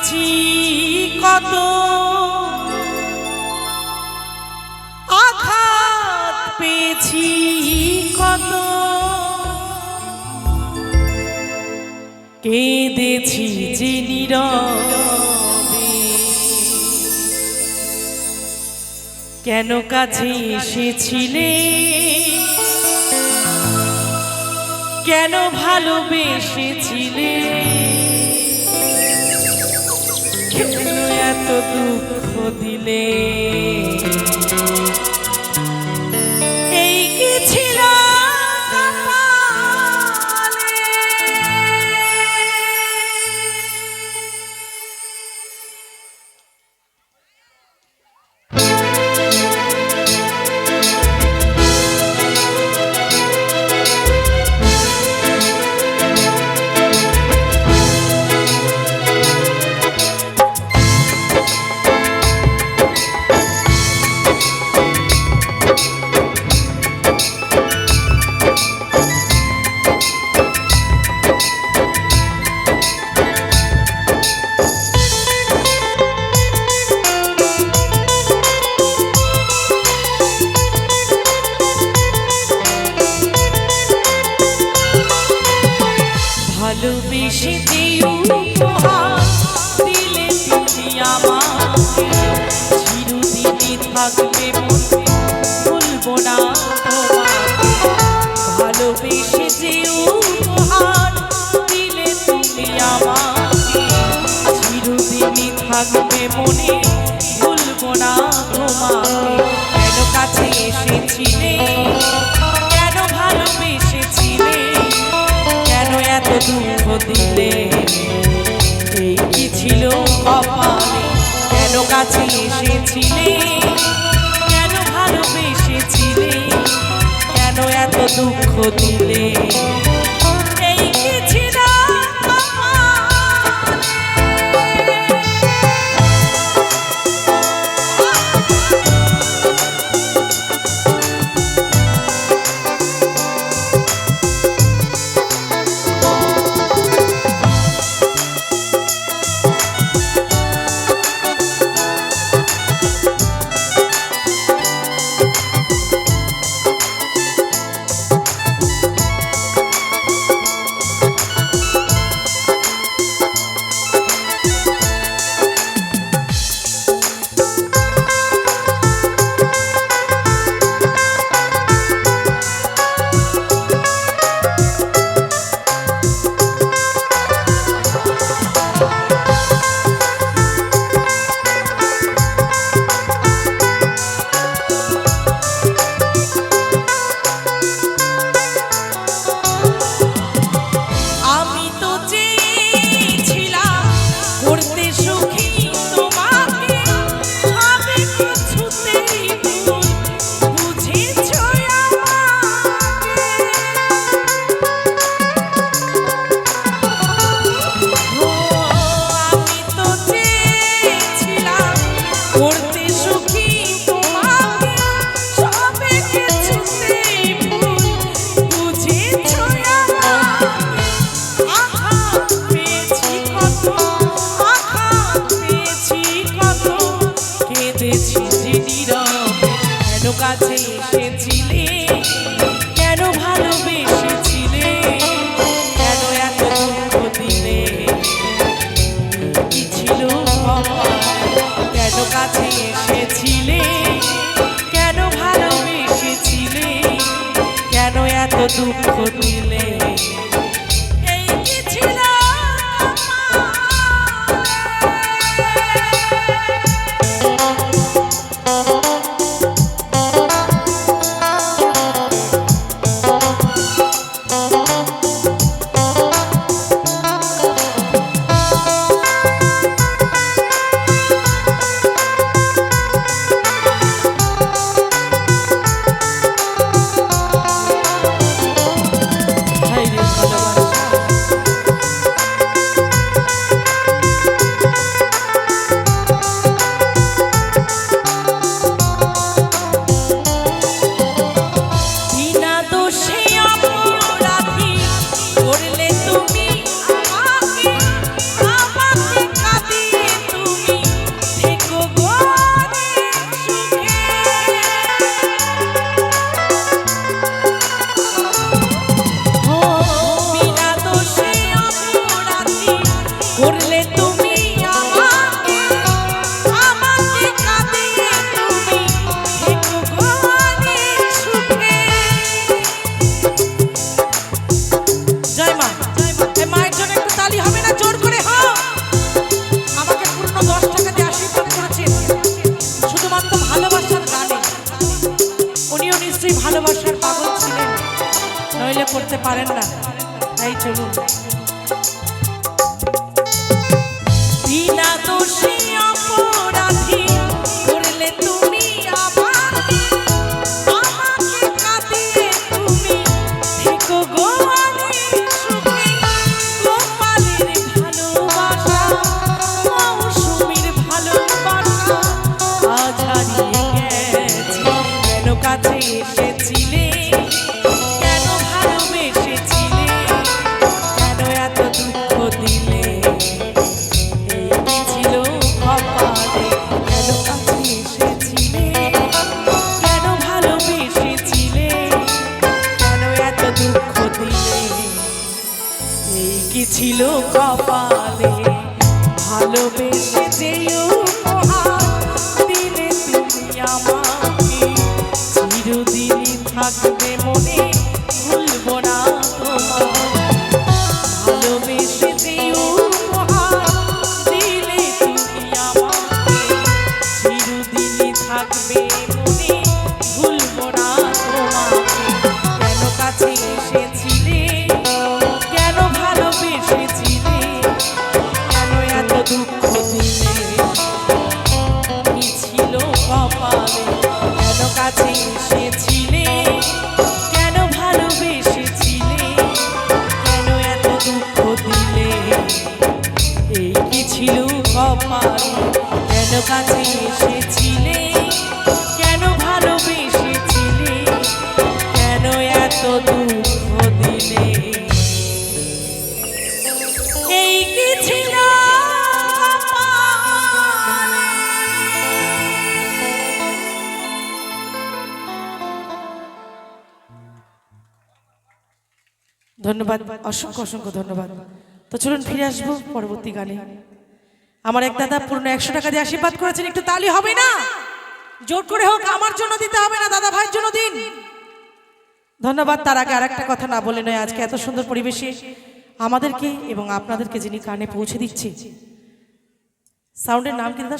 পেয়েছি কত? আঘাত পেয়েছি কত? কেঁদেছি যে নীরবে। কেন কাছে এসেছিলে? কেন ভালোবেসেছিলে? দুঃখ দিলে। দিও উপহার দিলে তুমি আমাকে চিরদিনই থাকবে মনে ভুলবো না তোমাকে। থাকবে মনে ভুলবো না কাছে এসেছিলে? দুঃখ দিলে। কেন কাছে এসেছিলে? কেন ভালোবেসেছিলে? কেন এত দুঃখ বোঝাতে পারেন না। তাই চলুন। এই কি ছিল কপালে? ভালোবেসে যেও দিলে দুঃখ দিলে। ছিল কপালে, কেন কাছে এসেছিলে? কেন ভালোবেসেছিলে? কেন এত দুঃখ দিলে? এই কি কাছে এসেছিলে? ধন্যবাদ, অসংখ্য অসংখ্য ধন্যবাদ। তো চলুন ফিরে আসব পরবর্তী গানে। আমার এক দাদা পুরনো একশো টাকা দিয়ে আশীর্বাদ করেছেন, একটু তালি হবে না? জোর করে হোক, আমার জন্য দিতে হবে না, দাদা ভাইয়ের জন্য দিন। ধন্যবাদ, তার আগে আর একটা কথা না বলে নয়, আজকে এত সুন্দর পরিবেশে আমাদেরকে এবং আপনাদেরকে যিনি কানে পৌঁছে দিচ্ছে। সাউন্ডের নাম কি দাদা?